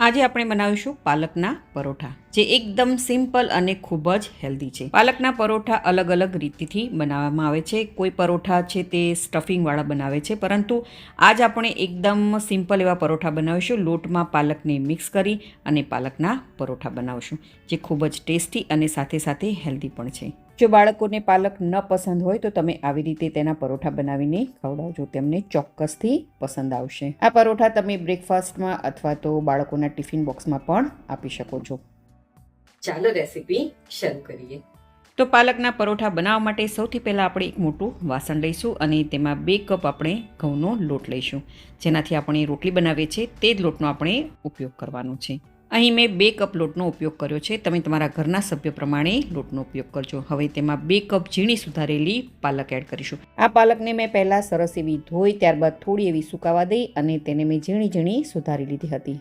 આજે આપણે બનાવીશું પાલકના પરોઠા, જે એકદમ સિમ્પલ અને ખૂબ જ હેલ્ધી છે. પાલકના પરોઠા અલગ અલગ રીતથી બનાવવામાં આવે છે. કોઈ પરોઠા છે તે સ્ટફિંગવાળા બનાવે છે, પરંતુ આજ આપણે એકદમ સિમ્પલ એવા પરોઠા બનાવીશું. લોટમાં પાલકને મિક્સ કરી અને પાલકના પરોઠા બનાવશું, જે ખૂબ જ ટેસ્ટી અને સાથે સાથે હેલ્ધી પણ છે. જો બાળકોને પાલક ન પસંદ હોય તો તમે આવી રીતે તેના પરોઠા બનાવીને ખવડાવજો. તેમને ચોક્કસથી પસંદ આવશે. આ પરોઠા તમે બ્રેકફાસ્ટમાં અથવા તો બાળકોના ટિફિન બોક્સમાં પણ આપી શકો છો. ચાલો રેસીપી શરૂ કરીએ. તો પાલકના પરોઠા બનાવવા માટે સૌથી પહેલાં આપણે એક મોટું વાસણ લઈશું અને તેમાં બે કપ આપણે ઘઉંનો લોટ લઈશું. જેનાથી આપણે રોટલી બનાવીએ છીએ તે જ લોટનો આપણે ઉપયોગ કરવાનો છે. અહીં મેં બે કપ લોટનો ઉપયોગ કર્યો છે. તમે તમારા ઘરના સભ્યો પ્રમાણે લોટનો ઉપયોગ કરજો. હવે તેમાં બે કપ ઝીણી સુધારેલી પાલક એડ કરીશું. આ પાલકને મેં પહેલાં સરસ એવી ધોઈ, ત્યારબાદ થોડી એવી સુકાવા દઈ અને તેને મેં ઝીણી ઝીણી સુધારી લીધી હતી.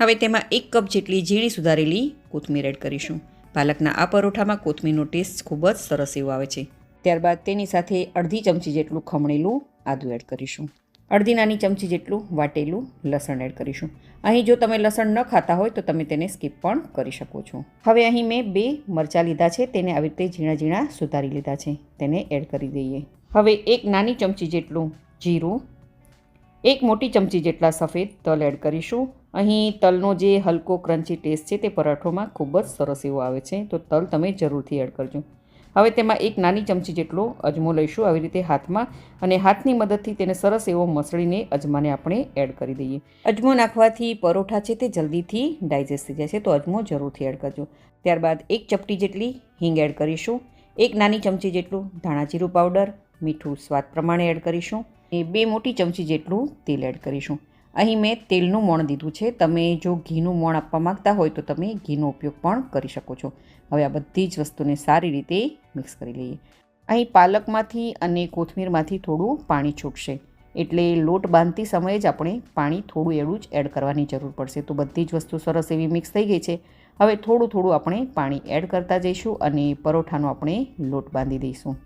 હવે તેમાં એક કપ જેટલી ઝીણી સુધારેલી કોથમીર એડ કરીશું. પાલકના આ પરોઠામાં કોથમીરનો ટેસ્ટ ખૂબ જ સરસ એવો આવે છે. ત્યારબાદ તેની સાથે અડધી ચમચી જેટલું ખમણેલું આદું એડ કરીશું. અડધી નાની ચમચી જેટલું વાટેલું લસણ એડ કરીશું. અહીં જો તમે લસણ ન ખાતા હોય તો તમે તેને સ્કીપ પણ કરી શકો છો. હવે અહીં મેં બે મરચાં લીધા છે, તેને આવી રીતે ઝીણા ઝીણા સુધારી લીધા છે. તેને એડ કરી દઈએ. હવે એક નાની ચમચી જેટલું જીરું, એક મોટી ચમચી જેટલા સફેદ તલ એડ કરીશું. અહીં તલનો જે હલકો ક્રન્ચી ટેસ્ટ છે તે પરાઠોમાં ખૂબ જ સરસ એવો આવે છે, તો તલ તમે જરૂરથી એડ કરજો. હવે તેમાં એક નાની ચમચી જેટલો અજમો લઈશું આવી રીતે હાથમાં અને હાથની મદદથી તેને સરસ એવો મસળીને અજમાને આપણે એડ કરી દઈએ. અજમો નાખવાથી પરોઠા છે તે જલ્દીથી ડાયજેસ્ટ થઈ જાય છે, તો અજમો જરૂરથી એડ કરજો. ત્યારબાદ એક ચપટી જેટલી હિંગ એડ કરીશું, એક નાની ચમચી જેટલું ધાણા જીરું પાવડર, મીઠું સ્વાદ પ્રમાણે એડ કરીશું એ બે મોટી ચમચી જેટલું તેલ એડ કરીશું. અહીં મેં તેલનું મોણ દીધું છે, તમે જો ઘીનું મોણ આપવા માંગતા હોય તો તમે ઘીનો ઉપયોગ પણ કરી શકો છો. હવે આ બધી જ વસ્તુને સારી રીતે મિક્સ કરી લઈએ. અહીં પાલકમાંથી અને કોથમીરમાંથી થોડું પાણી છૂટશે. એટલે લોટ બાંધતી સમયે જ આપણે પાણી થોડું એડું જ એડ કરવાની જરૂર પડશે. તો બધી જ વસ્તુ સરસ એવી મિક્સ થઈ ગઈ છે. હવે થોડું થોડું આપણે પાણી એડ કરતા જઈશું અને પરોઠાનો આપણે લોટ બાંધી દઈશું.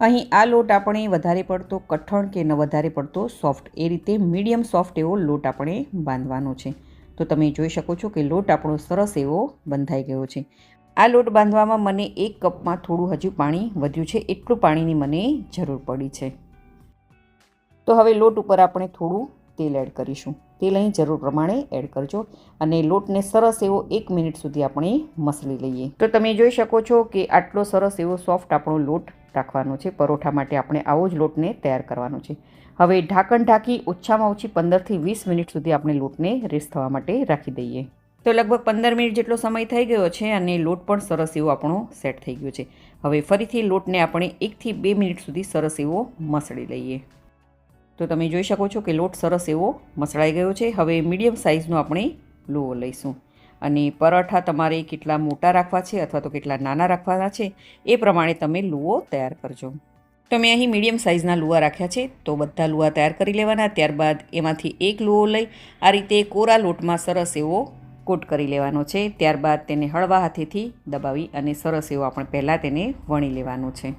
અહીં આ લોટ આપણે વધારે પડતો કઠણ કે ન વધારે પડતો સોફ્ટ, એ રીતે મીડિયમ સોફ્ટ એવો લોટ આપણે બાંધવાનો છે. તો તમે જોઈ શકો છો કે લોટ આપણો સરસ એવો બંધાઈ ગયો છે. આ લોટ બાંધવામાં મને એક કપમાં થોડું હજુ પાણી વધ્યું છે. એટલું પાણીની મને જરૂર પડી છે. તો હવે લોટ ઉપર આપણે થોડું તેલ એડ કરીશું. તેલ અહીં જરૂર પ્રમાણે એડ કરજો અને લોટને સરસ એવો એક મિનિટ સુધી આપણે મસળી લઈએ. તો તમે જોઈ શકો છો કે આટલો સરસ એવો સોફ્ટ આપણો લોટ રાખવાનો છે. પરોઠા માટે આપણે આવો જ લોટને તૈયાર કરવાનો છે. હવે ઢાંકણ ઢાંકી ઓછામાં ઓછી પંદરથી વીસ મિનિટ સુધી આપણે લોટને રેસ્ટ થવા માટે રાખી દઈએ. તો લગભગ પંદર મિનિટ જેટલો સમય થઈ ગયો છે અને લોટ પણ સરસ એવો આપણો સેટ થઈ ગયો છે. હવે ફરીથી લોટને આપણે એકથી બે મિનિટ સુધી સરસ એવો મસળી લઈએ. તો તમે જોઈ શકો છો કે લોટ સરસ એવો મસળાઈ ગયો છે. હવે મીડિયમ સાઇઝનો આપણે લોવો લઈશું. અને પરાઠા તમારે કેટલા મોટા રાખવા છે અથવા તો કેટલા નાના રાખવાના છે એ પ્રમાણે તમે લુઓ તૈયાર કરજો. તો મેં અહીં મીડિયમ સાઇઝના લુવા રાખ્યા છે તો બધા લુવા તૈયાર કરી લેવાના. ત્યારબાદ એમાંથી એક લુઓ લઈ આ રીતે કોરા લોટમાં સરસ એવો કોટ કરી લેવાનો છે. ત્યારબાદ તેને હળવા હાથેથી દબાવી અને સરસ એવો આપણે પહેલાં તેને વણી લેવાનું છે.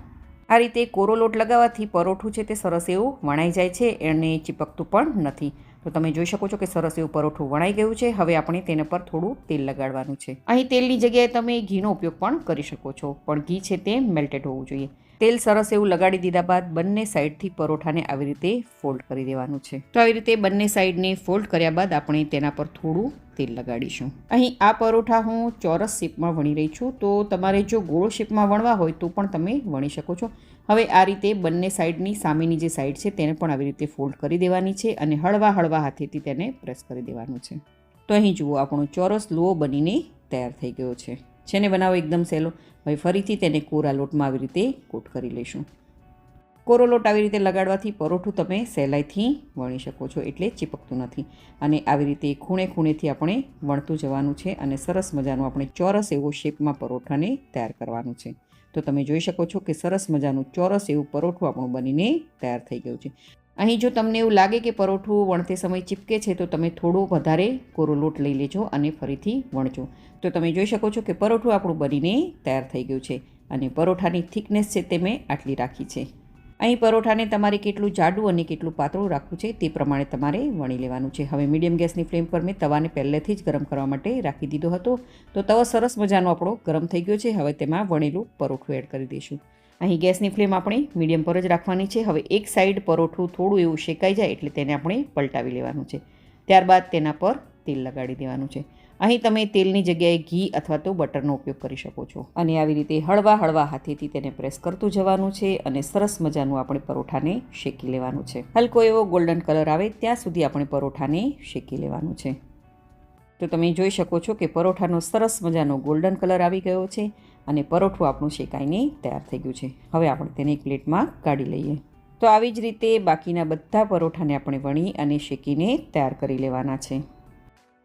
આ રીતે કોરો લોટ લગાવવાથી પરોઠું છે તે સરસ એવું વણાઈ જાય છે. એને ચીપકતું પણ નથી. તો તમે જોઈ શકો છો કે સરસ એવું પરોઠું વણાઈ ગયું છે. હવે આપણે તેના પર થોડું તેલ લગાડવાનું છે. અહીં તેલની જગ્યાએ તમે ઘીનો ઉપયોગ પણ કરી શકો છો. પણ ઘી છે તે મેલ્ટેડ હોવું જોઈએ. તેલ સરસ એવું લગાડી દીધા બાદ બંને સાઈડથી પરોઠાને આવી રીતે ફોલ્ડ કરી દેવાનું છે. તો આવી રીતે બંને સાઈડને ફોલ્ડ કર્યા બાદ આપણે તેના પર થોડું તેલ લગાડીશું. અહીં આ પરોઠા હું ચોરસ શેપમાં વણી રહી છું, તો તમારે જો ગોળ શેપમાં વણવા હોય તો પણ તમે વણી શકો છો. હવે આ રીતે બંને સાઈડની સામેની જે સાઈડ છે તેને પણ આવી રીતે ફોલ્ડ કરી દેવાની છે અને હળવા હળવા હાથેથી તેને પ્રેસ કરી દેવાનું છે. તો અહીં જુઓ આપણો ચોરસ લુઓ બનીને તૈયાર થઈ ગયો છે. છે ને બનાવો એકદમ સહેલો. હવે ફરીથી તેને કોરા લોટમાં આવી રીતે કોટ કરી લઈશું. કોરો લોટ આવી રીતે લગાડવાથી પરોઠું તમે સહેલાઈથી વણી શકો છો, એટલે ચીપકતું નથી. અને આવી રીતે ખૂણે ખૂણેથી આપણે વણતું જવાનું છે અને સરસ મજાનું આપણે ચોરસ એવો શેપમાં પરોઠાને તૈયાર કરવાનું છે. તો તમે જોઈ શકો છો કે સરસ મજાનું ચોરસ એવું પરોઠું આપણું બનીને તૈયાર થઈ ગયું છે. અહીં જો તમને એવું લાગે કે પરોઠું વણતે સમય ચીપકે છે, તો તમે થોડો વધારે કોરો લોટ લઈ લેજો અને ફરીથી વણજો. તો તમે જોઈ શકો છો કે પરોઠું આપણું બનીને તૈયાર થઈ ગયું છે અને પરોઠાની થિકનેસ છે તે મેં આટલી રાખી છે. અહીં પરોઠાને તમારે કેટલું જાડું અને કેટલું પાતળું રાખવું છે તે પ્રમાણે તમારે વણી લેવાનું છે. હવે મીડિયમ ગેસની ફ્લેમ પર મેં તવાને પહેલેથી જ ગરમ કરવા માટે રાખી દીધો હતો. તો તવો સરસ મજાનો આપણો ગરમ થઈ ગયો છે. હવે તેમાં વણેલું પરોઠું એડ કરી દઈશું. અહીં ગેસની ફ્લેમ આપણે મીડિયમ પર જ રાખવાની છે. હવે એક સાઈડ પરોઠું થોડું એવું શેકાઈ જાય એટલે તેને આપણે પલટાવી લેવાનું છે. ત્યારબાદ તેના પર તેલ લગાડી દેવાનું છે. અહીં તમે તેલની જગ્યાએ ઘી અથવા તો બટરનો ઉપયોગ કરી શકો છો. અને આવી રીતે હળવા હળવા હાથેથી તેને પ્રેસ કરતું જવાનું છે અને સરસ મજાનું આપણે પરોઠાને શેકી લેવાનું છે. હલકો એવો ગોલ્ડન કલર આવે ત્યાં સુધી આપણે પરોઠાને શેકી લેવાનું છે. તો તમે જોઈ શકો છો કે પરોઠાનો સરસ મજાનો ગોલ્ડન કલર આવી ગયો છે. અને પરોઠું આપણું શેકાઈને તૈયાર થઈ ગયું છે. હવે આપણે તેને એક પ્લેટમાં કાઢી લઈએ. તો આવી જ રીતે બાકીના બધા પરોઠાને આપણે વણી અને શેકીને તૈયાર કરી લેવાના છે.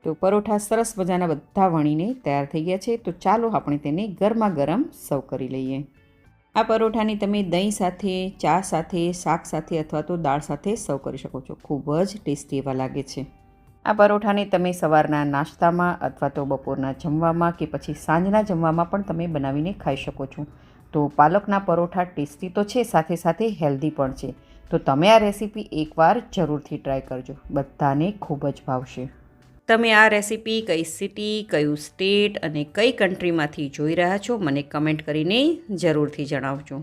તો પરોઠા સરસ મજાના બધા વણીને તૈયાર થઈ ગયા છે. તો ચાલો આપણે તેને ગરમા ગરમ સર્વ કરી લઈએ. આ પરોઠાની તમે દહીં સાથે, ચા સાથે, શાક સાથે અથવા તો દાળ સાથે સર્વ કરી શકો છો. ખૂબ જ ટેસ્ટી એવા લાગે છે. આ પરોઠાને તમે સવારના નાસ્તામાં અથવા તો બપોરના જમવામાં કે પછી સાંજના જમવામાં પણ તમે બનાવીને ખાઈ શકો છો. તો પાલકના પરોઠા ટેસ્ટી તો છે, સાથે સાથે હેલ્ધી પણ છે. તો તમે આ રેસીપી એકવાર જરૂરથી ટ્રાય કરજો. બધાને ખૂબ જ ભાવશે. તમે આ રેસીપી કઈ સિટી, કયું સ્ટેટ અને કઈ કન્ટ્રીમાંથી જોઈ રહ્યા છો, મને કમેન્ટ કરીને જરૂરથી જણાવજો.